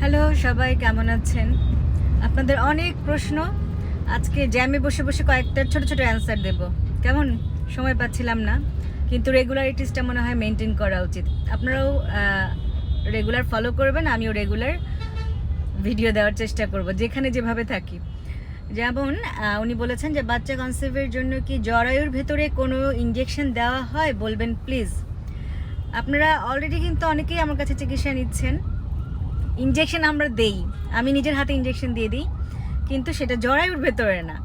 Hello, সবাই কেমন আছেন? আপনাদের অনেক প্রশ্ন। আজকে জ্যামে বসে বসে কয়েকটা ছোট ছোট অ্যান্সার দেব। কেমন? সময় পাচ্ছিলাম না। কিন্তু রেগুলারিটিসটা মনে হয় মেনটেন করা উচিত। আপনারাও রেগুলার ফলো করবেন, আমিও রেগুলার ভিডিও দেওয়ার চেষ্টা করব, যেখানে যেভাবে থাকি। যেমন উনি বলেছেন যে, বাচ্চা কনসেপ্টের জন্য কি জরায়ুর ভেতরে কোনো ইঞ্জেকশন দেওয়া হয়? বলবেন প্লিজ আপনারা অলরেডি কিন্তু অনেকেই আমার কাছে চিকিৎসা নিচ্ছেন। ইঞ্জেকশন আমরা দেই। আমি নিজের হাতে ইঞ্জেকশন দিয়ে দিই, কিন্তু সেটা জরায়ুর ভেতরে না।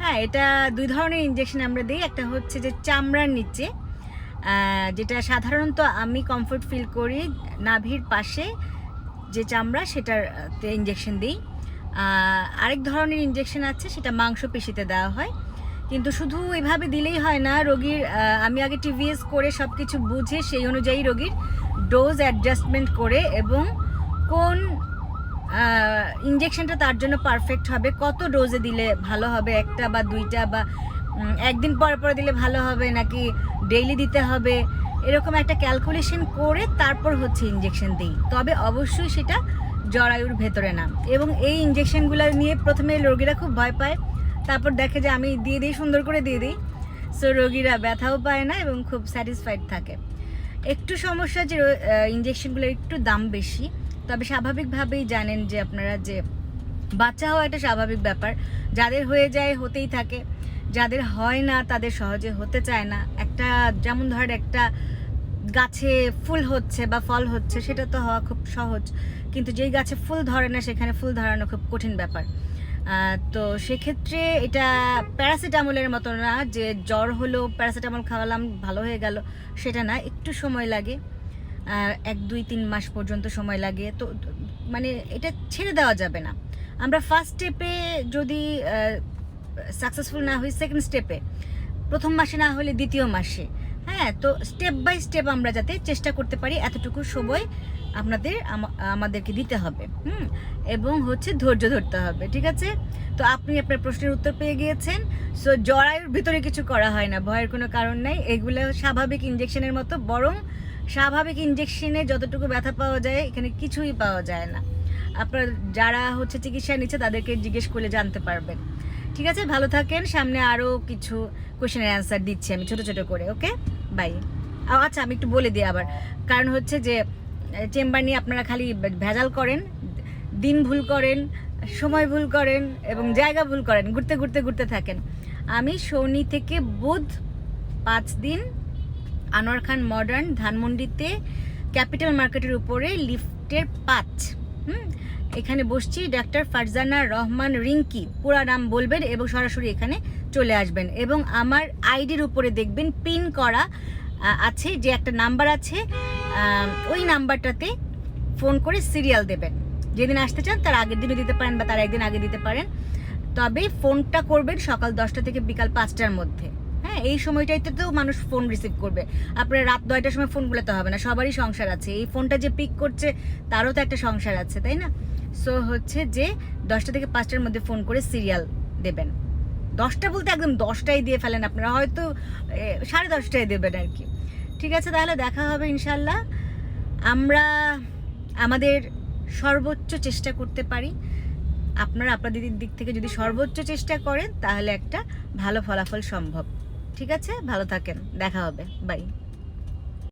হ্যাঁ এটা দুই ধরনের ইঞ্জেকশন আমরা দিই। একটা হচ্ছে যে চামড়ার নিচে যেটা সাধারণত আমি কমফোর্ট ফিল করি নাভির পাশে যে চামড়া সেটার ইঞ্জেকশন দিই। আরেক ধরনের ইঞ্জেকশন আছে, সেটা মাংস পেশিতে দেওয়া হয়। কিন্তু শুধু এভাবে দিলেই হয় না, রোগীর আমি আগে টিভিএস করে সব কিছু বুঝে সেই অনুযায়ী রোগীর ডোজ অ্যাডজাস্টমেন্ট করে এবং কোন ইঞ্জেকশনটা তার জন্য পারফেক্ট হবে? কত ডোজে দিলে ভালো হবে? একটা বা দুইটা বা একদিন পর পর দিলে ভালো হবে নাকি ডেইলি দিতে হবে? এরকম একটা ক্যালকুলেশন করে তারপর হচ্ছে ইঞ্জেকশন দিই। তবে অবশ্যই সেটা জরায়ুর ভেতরে না। এবং এই ইঞ্জেকশনগুলো নিয়ে প্রথমে রোগীরা খুব ভয় পায়। তারপর দেখে যে আমি দিয়ে দিই, সুন্দর করে দিয়ে দিই। সো রোগীরা ব্যথাও পায় না এবং খুব স্যাটিসফাইড থাকে। একটু সমস্যা যে ইঞ্জেকশনগুলোর একটু দাম বেশি। তবে স্বাভাবিকভাবেই জানেন যে আপনারা যে বাচ্চা হওয়া একটা স্বাভাবিক ব্যাপার। যাদের হয়ে যায় হতেই থাকে। যাদের হয় না তাদের সহজে হতে চায় না। একটা যেমন ধরেন একটা গাছে ফুল হচ্ছে বা ফল হচ্ছে, সেটা তো হওয়া খুব সহজ। কিন্তু যেই গাছে ফুল ধরে না, সেখানে ফুল ধরানো খুব কঠিন ব্যাপার। তো সেক্ষেত্রে এটা প্যারাসিটামলের মতো না, যে জ্বর হলো প্যারাসিটামল খাওয়ালাম, ভালো হয়ে গেল, সেটা না। একটু সময় লাগে। এক, দুই, তিন মাস পর্যন্ত সময় লাগে। তো মানে এটা ছেড়ে দেওয়া যাবে না। আমরা ফার্স্ট স্টেপে যদি সাকসেসফুল না হই সেকেন্ড স্টেপে প্রথম মাসে না হলে দ্বিতীয় মাসে হ্যাঁ? তো স্টেপ বাই স্টেপ আমরা যাতে চেষ্টা করতে পারি, এতটুকু সময় আপনাদের আমাদেরকে দিতে হবে, হুম? এবং হচ্ছে ধৈর্য ধরতে হবে, ঠিক আছে? তো আপনি আপনার প্রশ্নের উত্তর পেয়ে গিয়েছেন। সো জরায়ুর ভিতরে কিছু করা হয় না, ভয়ের কোনো কারণ নাই। এগুলো স্বাভাবিক ইঞ্জেকশনের মতো, বরং স্বাভাবিক ইঞ্জেকশনে যতটুকু ব্যথা পাওয়া যায়, এখানে কিছুই পাওয়া যায় না। আপনার যারা হচ্ছে চিকিৎসা নিচ্ছে, তাদেরকে জিজ্ঞেস করলে জানতে পারবেন। ঠিক আছে? ভালো থাকেন। সামনে আরও কিছু কোশ্চেনের অ্যান্সার দিচ্ছি আমি ছোট ছোট করে ওকে বাই আচ্ছা আমি একটু বলে দিই আবার। কারণ হচ্ছে যে চেম্বার নিয়ে আপনারা খালি ভেজাল করেন, দিন ভুল করেন, সময় ভুল করেন এবং জায়গা ভুল করেন, ঘুরতে ঘুরতে ঘুরতে থাকেন। আমি শনি থেকে বুধ পাঁচ দিন আনোয়ার খান মডার্ন ধানমন্ডিতে ক্যাপিটাল মার্কেটের উপরে লিফটের পাঁচ এখানে বসছি ডাক্তার ফারজানা রহমান রিঙ্কি। পুরা নাম বলবেন এবং সরাসরি এখানে চলে আসবেন। এবং আমার আইডির উপরে দেখবেন পিন করা আছে, যে একটা নাম্বার আছে ওই নাম্বারটাতে ফোন করে সিরিয়াল দেবেন। যেদিন আসতে চান তার আগের দিনও দিতে পারেন বা তার একদিন আগে দিতে পারেন। তবে ফোনটা করবেন সকাল দশটা থেকে বিকাল পাঁচটার মধ্যে। হ্যাঁ এই সময়টাইতে তো মানুষ ফোন রিসিভ করবে। আপনার রাত নয়টার সময় ফোন গুলোতে হবে না, সবারই সংসার আছে। এই ফোনটা যে পিক করছে, তারও তো একটা সংসার আছে, তাই না? সো হচ্ছে যে দশটা থেকে পাঁচটার মধ্যে ফোন করে সিরিয়াল দেবেন। দশটা বলতে একদম দশটাই দিয়ে ফেলেন আপনারা, হয়তো সাড়ে দশটায় দেবেন আর কি। ঠিক আছে, তাহলে দেখা হবে ইনশাল্লাহ আমরা আমাদের সর্বোচ্চ চেষ্টা করতে পারি। আপনারা আপনাদের দিক থেকে যদি সর্বোচ্চ চেষ্টা করেন, তাহলে একটা ভালো ফলাফল সম্ভব। ঠিক আছে? ভালো থাকেন। দেখা হবে। বাই